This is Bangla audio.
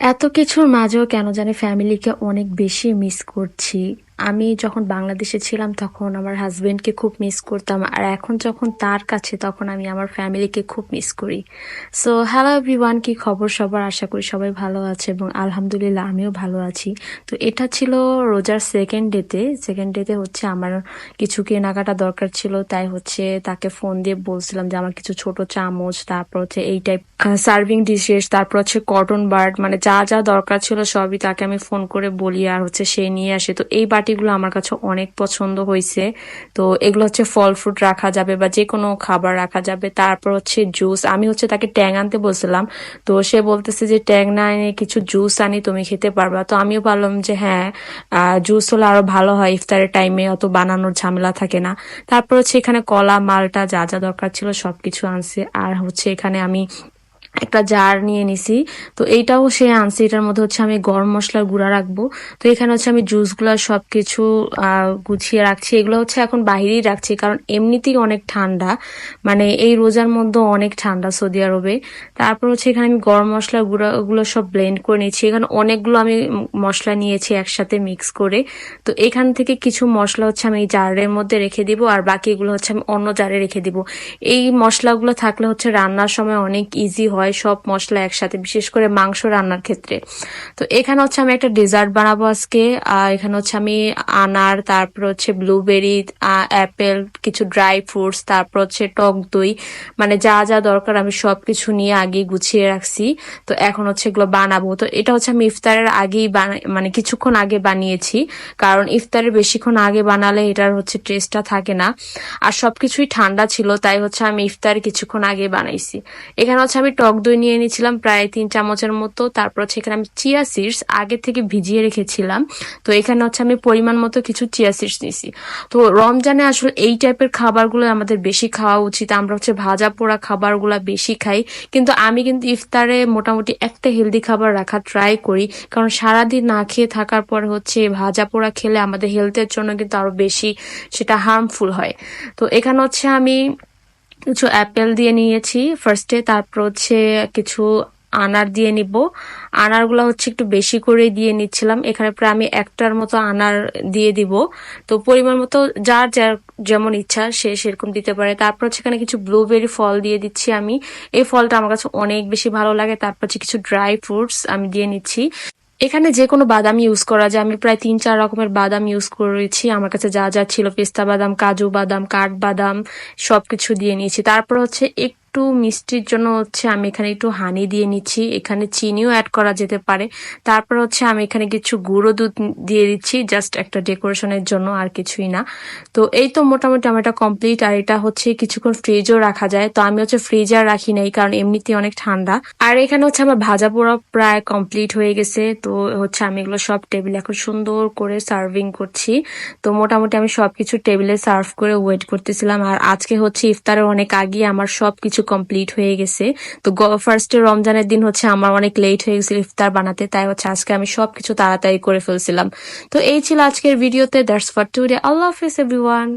এত কিছুর মাঝেও কেন জানি ফ্যামিলিকে অনেক বেশি মিস করছি। আমি যখন বাংলাদেশে ছিলাম তখন আমার হাজবেন্ডকে খুব মিস করতাম। আর এখন যখন তার কাছে, তখন আমি আমার ফ্যামিলিকে খুব মিস করি। সো হ্যালো এভরিওয়ান কি খবর সবার? আশা করি সবাই ভালো আছে এবং আলহামদুলিল্লাহ আমিও ভালো আছি। তো এটা ছিল রোজার সেকেন্ড ডেতে সেকেন্ড ডেতে হচ্ছে আমার কিছু কেনাকাটা দরকার ছিল, তাই হচ্ছে তাকে ফোন দিয়ে বলছিলাম যে আমার কিছু ছোট চামচ, তারপর হচ্ছে এই টাইপ সার্ভিং ডিশেস তারপর হচ্ছে কটন বার্ড মানে যা যা দরকার ছিল সবই তাকে আমি ফোন করে বলি, আর হচ্ছে সে নিয়ে আসে। তো এই বাটিগুলো আমার কাছে অনেক পছন্দ হয়েছে। তো এগুলো হচ্ছে ফল ফ্রুট রাখা যাবে বা যে কোনো খাবার রাখা যাবে। তারপর হচ্ছে জুস। আমি হচ্ছে তাকে ট্যাং আনতে বলছিলাম। তো সে বলতেছে যে, ট্যাং না এনে কিছু জুস আনি, তুমি খেতে পারবা। তো আমিও বললাম যে হ্যাঁ জুস হলে আরও ভালো হয়। ইফতারের টাইমে অত বানানোর ঝামেলা থাকে না। তারপর হচ্ছে এখানে কলা, মালটা যা যা দরকার ছিল সবকিছু আনছে। আর হচ্ছে এখানে আমি একটা জার নিয়ে নিছি। তো এইটাও সে আনছে। এটার মধ্যে হচ্ছে আমি গরম মশলার গুঁড়া রাখব। তো এখানে হচ্ছে আমি জুসগুলো সবকিছু আহ, গুছিয়ে রাখছি। এগুলো হচ্ছে এখন বাহিরেই রাখছি কারণ এমনিতেই অনেক ঠান্ডা। মানে এই রোজার মধ্যে অনেক ঠান্ডা সৌদি আরবে। তারপর হচ্ছে এখানে আমি গরম মশলার গুঁড়া ওগুলো সব ব্লেন্ড করে নিয়েছি। এখানে অনেকগুলো আমি মশলা নিয়েছি একসাথে মিক্স করে। তো এখান থেকে কিছু মশলা হচ্ছে আমি এই জারের মধ্যে রেখে দিব আর বাকিগুলো হচ্ছে আমি অন্য জারে রেখে দিব। এই মশলাগুলো থাকলে হচ্ছে রান্নার সময় অনেক ইজি হয়। সব মশলা একসাথে, বিশেষ করে মাংস রান্নার ক্ষেত্রে। তো এখানে হচ্ছে আমি একটা ডেজার্ট বানাবো আজকে। এখানে হচ্ছে আমি আনার, তারপর হচ্ছে ব্লুবেরি অ্যাপেল কিছু ড্রাই ফ্রুটস তারপর হচ্ছে টক দই। মানে যা যা দরকার আমি সবকিছু নিয়ে আগে গুছিয়ে রাখছি। তো এখন হচ্ছে এগুলো বানাবো। তো এটা হচ্ছে আমি ইফতারের আগেই মানে কিছুক্ষণ আগে বানিয়েছি। কারণ ইফতারের বেশিক্ষণ আগে বানালে এটার হচ্ছে টেস্টটা থাকে না। আর সবকিছুই ঠান্ডা ছিল, তাই হচ্ছে আমি ইফতার কিছুক্ষণ আগে বানাইছি। এখানে হচ্ছে আমি টক দই নিয়ে নিয়েছিলাম প্রায় তিন চামচের মতো। তারপর হচ্ছে এখানে আমি চিয়া সিডস আগে থেকে ভিজিয়ে রেখেছিলাম। তো এখানে হচ্ছে আমি পরিমাণ মতো কিছু চিয়া সিডস নিছি তো রমজানে আসলে এই টাইপের খাবারগুলো আমাদের বেশি খাওয়া উচিত। আমরা হচ্ছে ভাজা পোড়া খাবারগুলো বেশি খাই। কিন্তু আমি কিন্তু ইফতারে মোটামুটি একটা হেলদি খাবার রাখার ট্রাই করি। কারণ সারাদিন না খেয়ে থাকার পর হচ্ছে ভাজা পোড়া খেলে আমাদের হেলথের জন্য কিন্তু আরও বেশি সেটা হার্মফুল হয়। তো এখানে হচ্ছে আমি কিছু অ্যাপেল দিয়ে নিয়েছি। ফার্স্টে তারপর হচ্ছে কিছু আনার দিয়ে নিব। আনারগুলো হচ্ছে একটু বেশি করে দিয়ে নিচ্ছিলাম। এখানে প্রায় আমি একটার মতো আনার দিয়ে দিব। তো পরিমাণ মতো যার যার যেমন ইচ্ছা সে সেরকম দিতে পারে। তারপর হচ্ছে এখানে কিছু ব্লুবেরি ফল দিয়ে দিচ্ছি আমি। এই ফলটা আমার কাছে অনেক বেশি ভালো লাগে। তারপর হচ্ছে কিছু ড্রাই ফ্রুটস আমি দিয়ে নিচ্ছি। এখানে যে কোনো বাদাম ইউজ করা যায়। আমি প্রায় তিন, চার রকমের বাদাম ইউজ করেছি। আমার কাছে যা যা ছিল, পেস্তা বাদাম, কাজু বাদাম, কাঠ বাদাম, সবকিছু দিয়ে নিয়েছি। তারপর হচ্ছে একটু মিষ্টির জন্য হচ্ছে আমি এখানে একটু হানি দিয়ে নিচ্ছি। এখানে চিনিও অ্যাড করা যেতে পারে। তারপর হচ্ছে আমি এখানে কিছু গুঁড়ো দুধ দিয়ে দিচ্ছি জাস্ট একটা ডেকোরেশনের জন্য আর কিছুই না। তো এই তো মোটামুটি আমার এটা কমপ্লিট আর এটা হচ্ছে কিছুক্ষণ ফ্রিজও রাখা যায়। তো আমি হচ্ছে ফ্রিজে আর রাখি নাই কারণ এমনিতে অনেক ঠান্ডা। আর এখানে হচ্ছে আমার ভাজা পোড়া প্রায় কমপ্লিট হয়ে গেছে। তো হচ্ছে আমি এগুলো সব টেবিলে এখন সুন্দর করে সার্ভিং করছি। তো মোটামুটি আমি সবকিছু টেবিলে সার্ভ করে ওয়েট করতেছিলাম। আর আজকে হচ্ছে ইফতারের অনেক আগে আমার সবকিছু কমপ্লিট হয়ে গেছে। তো ফার্স্টে রমজানের দিন হচ্ছে আমার অনেক লেট হয়ে গেছিল ইফতার বানাতে, তাই হচ্ছে আজকে আমি সবকিছু তাড়াতাড়ি করে ফেলছিলাম। তো এই ছিল আজকের ভিডিওতে দ্যাটস ফর টুডে আল্লাহ হাফিজ এভরিওয়ান